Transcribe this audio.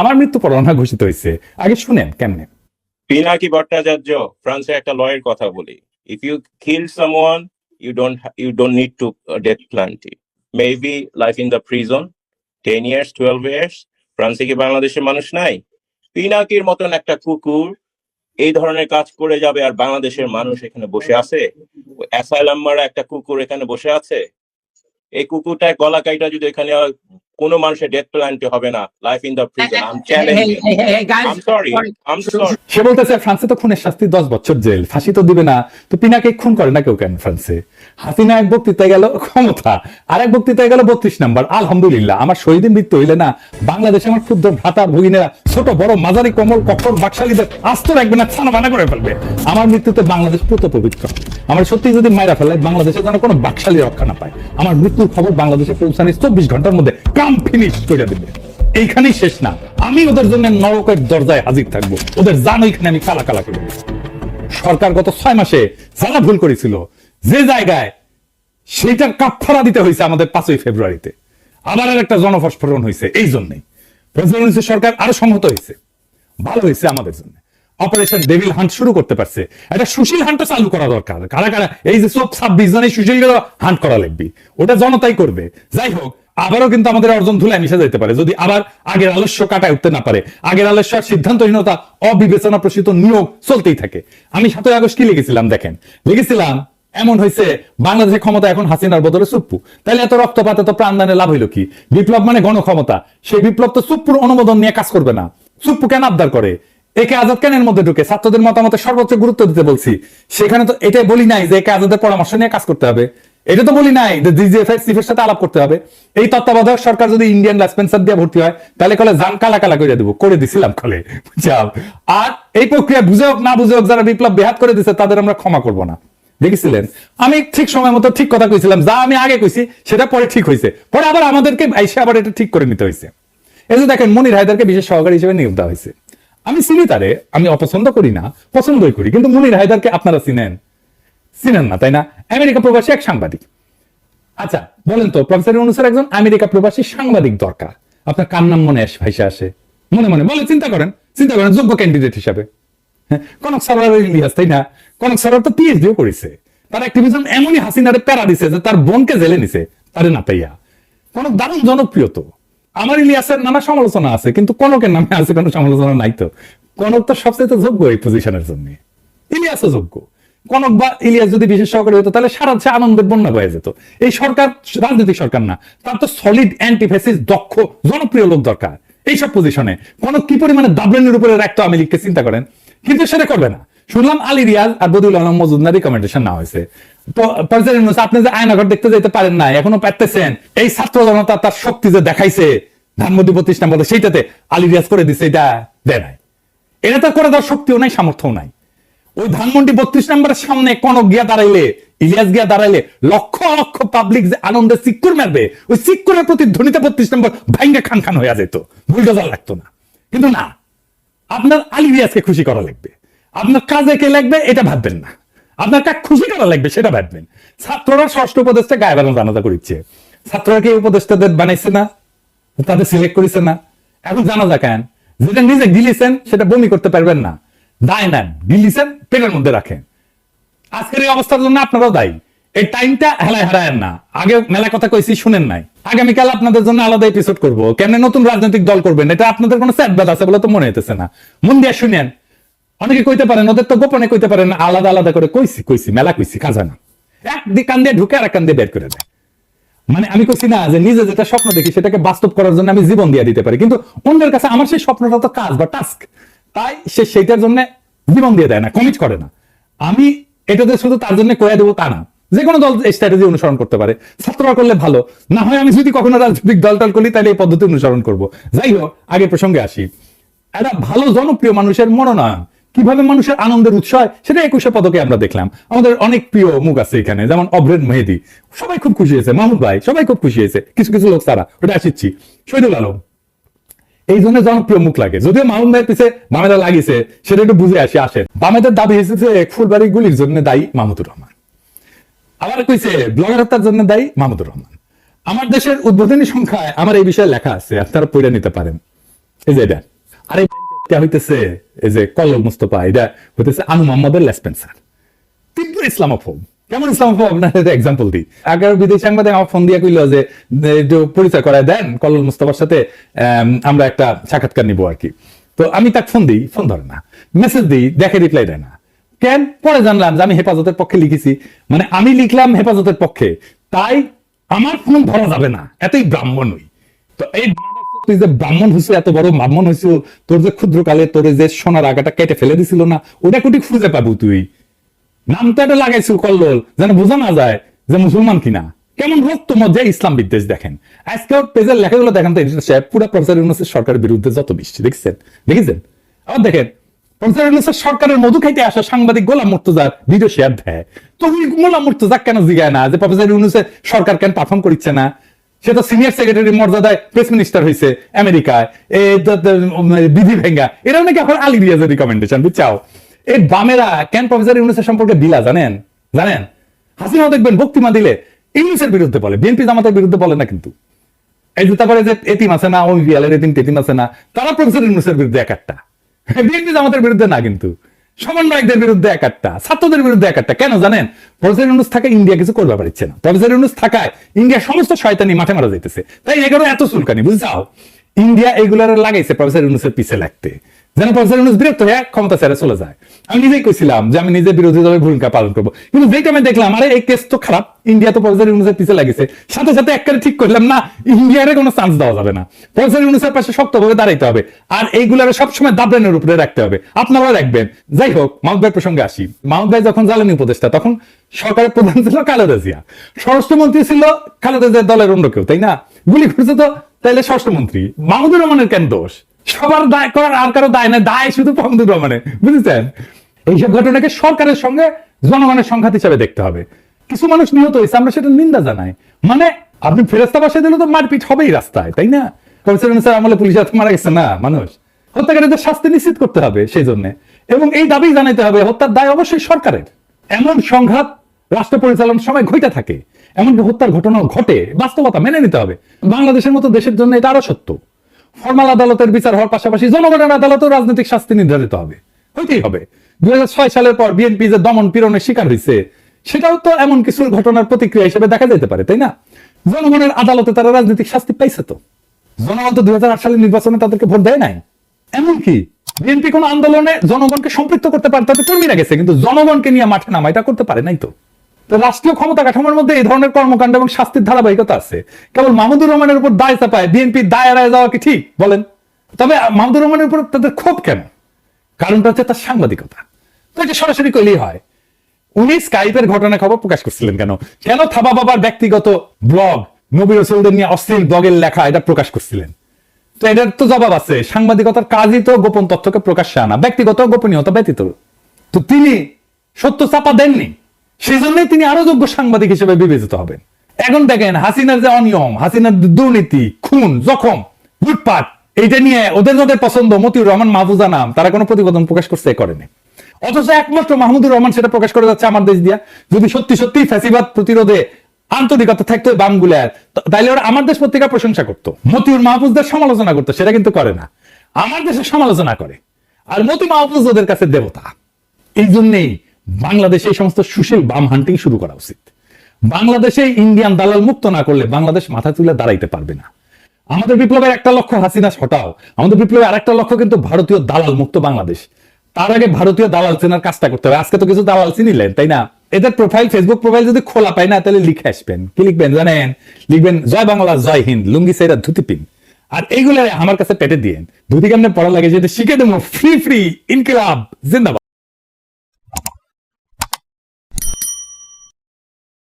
আমার মৃত্যু পরোয়ানা ঘোষিত হয়েছে। আগে শুনেন, কেমনে? পিনাকি ভট্টাচার্য, ফ্রান্সে একটা লয়ের কথা বলি। If you kill someone you don't you don't need to death penalty maybe life in the prison ten years twelve years ফ্রান্সে কি বাংলাদেশের মানুষ নাই? পিনাকির মতন একটা কুকুর, এই ধরনের কাজ করে যাবে আর বাংলাদেশের মানুষ এখানে বসে আছে? অ্যাসাইলাম মারা একটা কুকুর এখানে বসে আছে? এই কুকুরটায় গলা কাইটা যদি এখানে কোনো মানুষের ডেথ প্ল্যান্টি হবে না। Life in the prison I am challenging I am sorry I am sorry সে বলতেছে ফ্রান্সে তো খুনের শাস্তি দশ বছর জেল। ফাঁসি তো দিবে না। তো পিনাকে খুন করে না কেউ কেন ফ্রান্সে? হাসিনা এক বক্তৃতায় গেল ক্ষমতা। আর এক বক্তৃতায় গেল বত্রিশ নাম্বার আলহামদুলিল্লাহ আমার শহীদের মৃত্যু হইলে না বাংলাদেশে আমার ক্ষুদ্র ভ্রাতার ভগিনেরা ছোট বড় মাঝারি কমল কঠোর বাকশালীদের আস্ত রাখবে না ছানা বানা করে ফেলবে। আমার মৃত্যুতে বাংলাদেশ পুত পবিত্র। আমার সত্যি যদি মায়েরা ফেলে বাংলাদেশে যেন কোনো বাকশালী রক্ষা না পায়। আমার মৃত্যুর খবর বাংলাদেশে পৌঁছানি চব্বিশ ঘণ্টার মধ্যে। কাম ফিনিশ করে দেবে। এইখানেই শেষ না। আমি ওদের জন্য নরকের দরজায় হাজির থাকব। ওদের জান ওইখানে আমি কালা কালা করে সরকার গত ছয় মাসে যারা ভুল করেছিল, যে জায়গায় সেটার কাপড়া দিতে হয়েছে আমাদের পাঁচই ফেব্রুয়ারিতে। আবার আর একটা জনফস্ফোরণ হয়েছে, এই জন্যই। প্রেসিডেন্ট সরকার আরও সংহত হয়েছে। ভালো হয়েছে আমাদের জন্য। অপারেশন ডেভিল হান্ট শুরু করতে পারছে। একটা সুশীল হান্টও চালু করা দরকার। কারা কারা? এই যে সব ছাব্বিশ জন সুশীল হান্ট করা লাগবে। ওটা জনতাই করবে। যাই হোক আবারও কিন্তু আমাদের অর্জন ধুলে মিশে যেতে পারে। যদি আবার আগের আলস্য কাটায় উঠতে না পারে, আগের আলস্য আর সিদ্ধান্তহীনতা অবিবেচনা প্রসূত নিয়োগ চলতেই থাকে। আমি সাতই আগস্ট কি লিখেছিলাম দেখেন? লিখেছিলাম, এমন হয়েছে বাংলাদেশের ক্ষমতা এখন হাসিনার বদলে সুপ্পু। তাহলে এত রক্তপাত, এত প্রাণদানে লাভ হইল কি? বিপ্লব মানে গণক্ষমতা। সেই বিপ্লব তো সুপ্পুর অনুমোদন নিয়ে কাজ করবে না। সুপ্পু কেন আবদার করে? একে আজাদ কেন এর মধ্যে ঢুকে? ছাত্রদের মতামতে সর্বোচ্চ গুরুত্ব দিতে বলছি। সেখানে তো এটাই বলি নাই যে একে আজাদের পরামর্শ নিয়ে কাজ করতে হবে। এটা তো বলি নাই ডিজিএফআই সাথে আলাপ করতে হবে। এই তত্ত্বাবধায়ক সরকার যদি ইন্ডিয়ান লাইসপেন্সার দিয়ে ভর্তি হয়, তাহলে কলে জান কালা কালা করে দেবো। করে দিছিলাম কলে। যাও। আর এই প্রক্রিয়া বুঝে হোক, না বুঝে হোক, যারা বিপ্লব বেহাত করে দিছে, তাদের আমরা ক্ষমা করব না। দেখেছিলেন? আমি ঠিক সময় মতো ঠিক কথা কইছিলাম, যা আমি আগে কইছি, সেটা পরে ঠিক হয়েছে পরে আবার আমাদেরকে এসে আবার এটা ঠিক করে নিতে হয়েছে এই যে দেখেন, মনির হায়দারকে বিশেষ সহকারী হিসেবে নিয়োগ দেওয়া হয়েছে আমি চিনি তারে, আমি অপছন্দ করি না, পছন্দই করি, কিন্তু মনির হায়দারকে আপনারা চিনেন। চিনেন না তাই না? আমেরিকা প্রবাসী এক সাংবাদিক। আচ্ছা বলেন তো প্রফেসর অনুসার একজন আমেরিকা প্রবাসী সাংবাদিক দরকার। আপনার কার নাম মনে আসে ভাইসে আসে? মনে মনে বলে চিন্তা করেন চিন্তা করেন যোগ্য ক্যান্ডিডেট হিসাবে। হ্যাঁ, কনক সরোয়ারের ইলিয়াস তাই না? কনক সরোয়ার তো পিএইচডিও করেছে। তার অ্যাক্টিভিজম এমনই হাসিনারে প্যারা দিছে যে তার বোনকে জেলে নিছে তারে না পাইয়া কনক দারুণ জনপ্রিয় তো। আমার ইলিয়াসের নানা সমালোচনা আছে কিন্তু কনকের নামে আছে কোনো সমালোচনা নাই তো। কনক তো সবচেয়ে যোগ্য এই পজিশনের জন্য। ইলিয়াসও যোগ্য। কনক বা ইলিয়াস যদি বিশেষ সহকারী হতো, তাহলে সারা দেশে আনন্দের বন্যা হয়ে যেত। এই সরকার, রাজনৈতিক সরকার না, তার তো সলিড অ্যান্টিফেসিস দক্ষ, জনপ্রিয় লোক দরকার। এইসব পজিশনে কনক কি পরিমাণে দাবলেনের উপরে রাখতো আমি লিখকে চিন্তা করেন? কিন্তু সেটা করবে না। শুনলাম আলী রিয়াজ আর বদিউল আলম মজুমদার রিকমেন্ডেশন না হয়েছে। আপনি যে আয়নাঘর দেখতে যেতে পারেন না এখনও পারতেছেন। এই ছাত্র জনতা তার শক্তি যে দেখাইছে, ধানমন্ডি বত্রিশ নম্বর সেইটাতে আলী রিয়াজ করে দিছে, এটা দেয় নাই। এটা তো করে দেওয়ার শক্তিও নাই, সামর্থ্যও নাই। ওই ধানমন্ডি বত্রিশ নম্বরের সামনে কনক গিয়া দাঁড়াইলে, ইলিয়াস গিয়া দাঁড়াইলে লক্ষ লক্ষ পাবলিক যে আনন্দে সিক্কুর মারবে, ওই সিক্কুরের প্রতি ধ্বনিতে বত্রিশ নম্বর ভাইঙ্গা খান খান হয়ে যেত। বুলডোজার লাগতো না। কিন্তু না, আপনার আলী রিয়াজকে খুশি করা লাগবে। আপনার কাজে কে লাগবে, এটা ভাববেন না। আপনার কাজ খুশি করা লাগবে, সেটা ভাববেন। ছাত্ররা ষষ্ঠ উপদেশটা গায়ে বানানো জানাজা করিচ্ছে। ছাত্ররা কি উপদেষ্টাদের বানাইছে না? তাদের সিলেক্ট করেছে না? এখন জানা যা কেন? যেটা নিজে গিলিছেন, সেটা বমি করতে পারবেন না। দায় নেন গিলিছেন পেটের মধ্যে রাখেন। আজকের এই অবস্থার জন্য আপনারাও দায়ী। এই টাইমটা হেলায় হারায়েন না। আগে মেলা কথা কইছি, শুনেন নাই। আগামীকাল আপনাদের জন্য আলাদা এপিসোড করব। কেমনে নতুন রাজনৈতিক দল করবেন, এটা আপনাদের কোনো সেটব্যাট আছে বলে তো মনে হইতেছে না। মন দিয়ে শুনেন। অনেকে কইতে পারেন, ওদের তো গোপনে কইতে পারেন, আলাদা আলাদা করে কইছি কইছি, মেলা কইছি, কাজা না। এক কান দিয়ে ঢুকে আর এক কান দিয়ে বের করে দেয়। মানে আমি কইছি না যে নিজে যেটা স্বপ্ন দেখি, সেটাকে বাস্তব করার জন্য আমি জীবন দিয়ে দিতে পারি। কিন্তু অন্যের কাছে আমার সেই স্বপ্নটা তো কাজ বা টাস্ক তাই সে সেইটার জন্য জীবন দিয়ে দেয় না কমিট করে না। আমি এটাতে শুধু তার জন্য কয়ে দেবো তা না। যে কোনো দল এই স্ট্র্যাটেজি অনুসরণ করতে পারে। ছাত্ররা করলে ভালো। না হয় আমি যদি কখনো রাজনৈতিক দল টল করি, তাহলে এই পদ্ধতি অনুসরণ করব। যাই হোক, আগের প্রসঙ্গে আসি। একটা ভালো জনপ্রিয় মানুষের মনোনয়ন। কীভাবে মানুষের আনন্দের উৎস হয়, সেটা একুশে পদকে আমরা দেখলাম। আমাদের অনেক প্রিয় মুখ আছে এখানে, যেমন অব্রেন মেহেদি। সবাই খুব খুশি হয়েছে। মাহমুদ ভাই, সবাই খুব খুশি হয়েছে। কিছু কিছু লোক তারা ওটা আসিচ্ছি। শহীদুল আলম। এই জন্য জনপ্রিয় মুখ লাগে। যদিও মাহমুদ ভাইয়ের পিছে বামেদা লাগিয়েছে সেটা একটু বুঝে আসে আসে বামেদের দাবি হয়েছে যে ফুলবাড়ি গুলির জন্য দায়ী মাহমুদুর রহমান। আবার কইছে, ব্লগার হত্যার জন্য দায়ী মাহমুদুর রহমান। আমার দেশের উদ্বোধনী সংখ্যায় আমার এই বিষয়ে লেখা আছে আপনারা পড়ে নিতে পারেন। এই যে এটা। আর এটা হইতেছে, এই যে কল্লোল মুস্তফা, এটা হইতেছে আনু মোহাম্মদের লেসপেন্সার। তীব্র ইসলামোফোব। কেমন ইসলামোফোব আপনার এক্সাম্পল দিই। আগের বিদেশি সাংবাদিক আমার ফোন দিয়ে কইলো যে একটু পরিচয় করায় দেন কল্লোল মুস্তফার সাথে আমরা একটা সাক্ষাৎকার নিবো আর কি তো আমি তাকে ফোন দিই ফোন ধরে না। মেসেজ দিই, দেখে রিপ্লাই দেয় না। কেন? পরে জানলাম যে আমি হেফাজতের পক্ষে লিখেছি। মানে আমি লিখলাম হেফাজতের পক্ষে, তাই আমার ফোন ধরা যাবে না। এতই ব্রাহ্মণ হই। তো এই তুই যে ব্রাহ্মণ হয়েছে এত বড় ব্রাহ্মণ হয়েছিল তোর যে ক্ষুদ্রকালে তোর যে সোনার আগাটা কেটে ফেলে দিছিল না, ওটা কোটি খুঁজে পাবো তুই। নাম তো এটা লাগাইছিল কল্লোল, যেন বোঝা না যায় যে মুসলমান কিনা। কেমন রক্ত মধ্যে ইসলাম বিদ্বেষ দেখেন। আজকে পেজের লেখাগুলো দেখেন তো এডিটর প্রফেসর ইউনুসের সরকারের বিরুদ্ধে যত বৃষ্টি, দেখছেন? দেখেছেন? আবার দেখেন, প্রফেসর ইউনুসের সরকারের মধু খাইতে আসা সাংবাদিক গোলাম মুর্তজার ভিডিও শেয়ার দেয়। তো গোলাম মুর্তজা কেন জিগায় না? যে প্রফেসর ইউনুসের সরকার কেন পারফর্ম করছে না? সে তো সিনিয়র সেক্রেটারি মর্যাদায় প্রেস মিনিস্টার হয়েছে আমেরিকায়। বিধি ভেঙ্গা, এরাও নাকি এখন আলী রিয়াজের রিকমেন্ডেশন বুঝছাও? এই বামেরা কেন প্রফেসর ইউনুসের সম্পর্কে বিলা জানেন? জানেন? হাসিনাও দেখবেন বক্তিমা দিলে ইউনুসের বিরুদ্ধে বলে, বিএনপি জামাতের বিরুদ্ধে বলে না কিন্তু। এই যে তারপরে যে এতিম আছে না, ওই বিয়ালের এতিম টেতিম আছে না, তারা প্রফেসর ইউনুসের বিরুদ্ধে এক একটা বিএনপি জামাতের বিরুদ্ধে না কিন্তু। সমন্বয়কদের বিরুদ্ধে এক একটা ছাত্রদের বিরুদ্ধে এক একটা কেন জানেন? প্রফেসর ইউনুস থাকা ইন্ডিয়া কিছু করবে পারছে না। প্রফেসর ইউনুস থাকায় ইন্ডিয়া সমস্ত শয়তানি মাঠে মারা যাইতেছে। তাই এগারো এত চুলকানি, বুঝছাও? ইন্ডিয়া এগুলার লাগাইছে প্রফেসর ইউনুসের পিছে লাগতে। যেন প্রফেসর ইউনুস বিরক্ত হয়ে ক্ষমতা ছেড়ে চলে যায়। আমি নিজেই কইছিলাম যে আমি নিজে বিরোধী দলের ভূমিকা পালন করব। কিন্তু যেটা আমি দেখলাম, আরে এই কেস তো খারাপ ইন্ডিয়া তো প্রফেসর ইউনুসের পিছে লাগিছে সাথে সাথে একবারে ঠিক করলাম, না ইন্ডিয়ারে কোনো চান্স দেওয়া যাবে না। প্রফেসর ইউনুসের পাশে শক্তভাবে দাঁড়াইতে হবে। আর এইগুলার সবসময় দাবরানের উপরে রাখতে হবে। আপনারাও রাখবেন। যাই হোক, মাহমুদ ভাই প্রসঙ্গে আসি। মাহমুদ ভাই যখন জ্বালানি উপদেষ্টা, তখন সরকারের প্রধান ছিল খালেদা জিয়া। স্বরাষ্ট্রমন্ত্রী ছিল খালেদা জিয়ার দলের অন্য কেউ, তাই না? গুলি করছে তো, তাইলে স্বরাষ্ট্রমন্ত্রী। মাহমুদুর রহমানের কেন দোষ? সবার দায় করার আর কারও দায় না দায় শুধু মাহমুদুর রহমানের বুঝেছেন? এইসব ঘটনাকে সরকারের সঙ্গে জনগণের সংঘাত হিসাবে দেখতে হবে। কিছু মানুষ নিহত হয়েছে, আমরা সেটা নিন্দা জানাই। মানে আপনি ফেরস্তা বাসায় দিলে তো মারপিট হবেই রাস্তায়, তাই না? স্যার আমলে পুলিশ মারা গেছে? না, মানুষ। হত্যাকারীদের শাস্তি নিশ্চিত করতে হবে সেই জন্য এবং এই দাবি জানাইতে হবে, হত্যার দায় অবশ্যই সরকারের। এমন সংঘাত রাষ্ট্র পরিচালনার সময় ঘটে থাকে। এমনকি হত্যার ঘটনা ঘটে, বাস্তবতা মেনে নিতে হবে। বাংলাদেশের মতো দেশের জন্য এটা আরও সত্য। ফরমাল আদালতের বিচার হওয়ার পাশাপাশি জনগণের আদালতেও রাজনৈতিক শাস্তি নির্ধারিত হবে। হইতেই হবে। দুই সালের পর বিএনপি যে দমন পীড়নের শিকার হয়েছে সেটাও তো এমন কিছু ঘটনার প্রতিক্রিয়া হিসেবে দেখা যেতে পারে, তাই না? জনগণের আদালতে তারা রাজনৈতিক শাস্তি পাইছে তো। জনগণ তো দুই সালের নির্বাচনে তাদেরকে ভোট দেয় নাই। এমনকি বিএনপি কোন আন্দোলনে জনগণকে সম্পৃক্ত করতে পারে, তাতে কর্মীরা গেছে, কিন্তু জনগণকে নিয়ে মাঠে নামা এটা করতে পারে নাই তো তো। রাষ্ট্রীয় ক্ষমতা কাঠামোর মধ্যে এই ধরনের কর্মকাণ্ড এবং শাস্তির ধারাবাহিকতা আছে। কেবল মাহমুদুর রহমানের উপর দায় চাপায় বিএনপি দায় এড়ায় যাওয়া কি ঠিক? বলেন। তবে মাহমুদুর রহমানের উপর তাদের ক্ষোভ কেন কারণটা হচ্ছে তার সাংবাদিকতা। তো এটা সরাসরি কইলেই হয়। উনি স্কাইপের ঘটনা খবর প্রকাশ করছিলেন কেন? কেন থাবা বাবার ব্যক্তিগত ব্লগ নবী রসুলদের নিয়ে অশ্লীল ব্লগের লেখা এটা প্রকাশ করছিলেন? তো এটার তো জবাব আছে। সাংবাদিকতার কাজই তো গোপন তথ্যকে প্রকাশ্যে আনা, ব্যক্তিগত গোপনীয়তা ব্যতীত। তো তিনি সত্য চাপা দেননি? সেই জন্যই তিনি আরও যোগ্য সাংবাদিক হিসেবে বিবেচিত হবেন। এখন দেখেন, হাসিনার যে অনিয়ম, হাসিনার দুর্নীতি, খুন, জখম, লুটপাট, এইটা নিয়ে ওদের যাদের পছন্দ, মতিউর রহমান, মাহফুজা নাম, তারা কোনো প্রতিবেদন প্রকাশ করছে করেনি। অথচ একমাত্র মাহমুদুর রহমান সেটা প্রকাশ করে যাচ্ছে আমার দেশ দিয়া। যদি সত্যি সত্যি ফ্যাসিবাদ প্রতিরোধে আন্তরিকতা থাকতো বামগুলার তাইলে ওরা আমার দেশ পত্রিকা প্রশংসা করতো। মতিউর মাহফুজদের সমালোচনা করতো, সেটা কিন্তু করে না। আমার দেশের সমালোচনা করে। আর মতি মাহফুজ ওদের কাছে দেবতা। এই জন্যেই বাংলাদেশে এই সমস্ত সুশীল বাম হান্টিং শুরু করা উচিত। বাংলাদেশে ইন্ডিয়ান দালাল মুক্ত না করলে বাংলাদেশ মাথা তুলে দাঁড়াইতে পারবে না। আমাদের বিপ্লবের একটা লক্ষ্য, হাসিনা হটাও। আমাদের বিপ্লবের আরেকটা লক্ষ্য কিন্তু ভারতীয় দালাল মুক্ত বাংলাদেশ। তার আগে ভারতীয় দালাল চেনার কাজটা করতে হবে। আজকে তো কিছু দালাল চিনিলেন, তাই না? এদের প্রোফাইল ফেসবুক প্রোফাইল যদি খোলা পায় না, তাহলে লিখে আসবেন। কি লিখবেন জানেন? লিখবেন, জয় বাংলা, জয় হিন্দ, লুঙ্গি সেরা ধুতি পিন। আর এইগুলো আমার কাছে পেটে দিয়েন। ধুতি কেমনে পড়া লাগে যেটা শিখে দেবো। ফ্রি ফ্রি ইনকিলাব, জিন্দাবাদ।